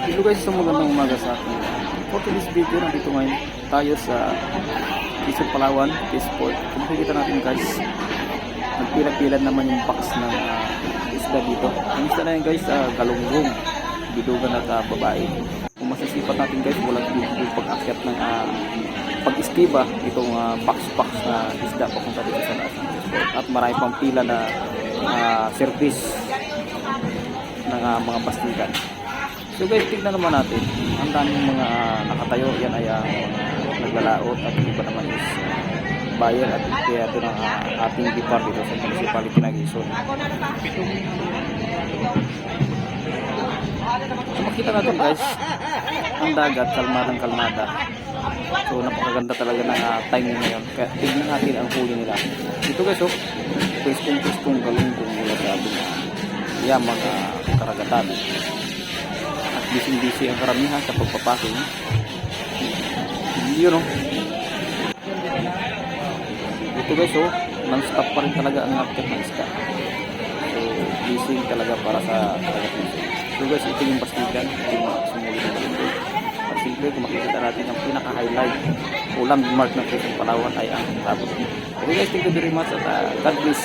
Hello guys, isang magandang umaga sa akin. For today's video, nandito ngayon tayo sa Quezon Palawan, Quezport. Kung makikita natin guys, nagpila-pila naman yung box ng ah, isda dito. Ang isda na yun guys, uh, galunggong, bidugan at ah, babae. Kung masisipat natin guys, walang yung pag-akyat ng ah, pag-iskiba itong ah, box-box na isda papunta dito sa taas. At marami pang pila na ah, service ng ah, mga pastikan. So guys, tignan naman natin. Ang daming mga ah, nakatayo. Yan ay ah, naglalaot at iba naman is ah, buyer at kaya ito ng ah, ating depart dito sa municipality ng Quezon. So makita natin guys, ang dagat, kalmadang kalmada. So napakaganda talaga ng ah, timing ngayon. Kaya tignan natin ang huli nila. Dito guys, oh, pwestong-pwestong galunggong mula sa ating ah, yamang ah, karagatan at busy-busy ang karamihan sa pagpapaking. Yun o. Ito guys oh, non-stop pa rin talaga ang market ng isda. So, busy talaga para sa talaga So guys, ito yung pastikan, ito yung sumuli ng. At simple, kung makikita natin ang pinaka-highlight o landmark ng Quezon Palawan ay ang tabot. Okay guys, thank you very much at uh, God bless.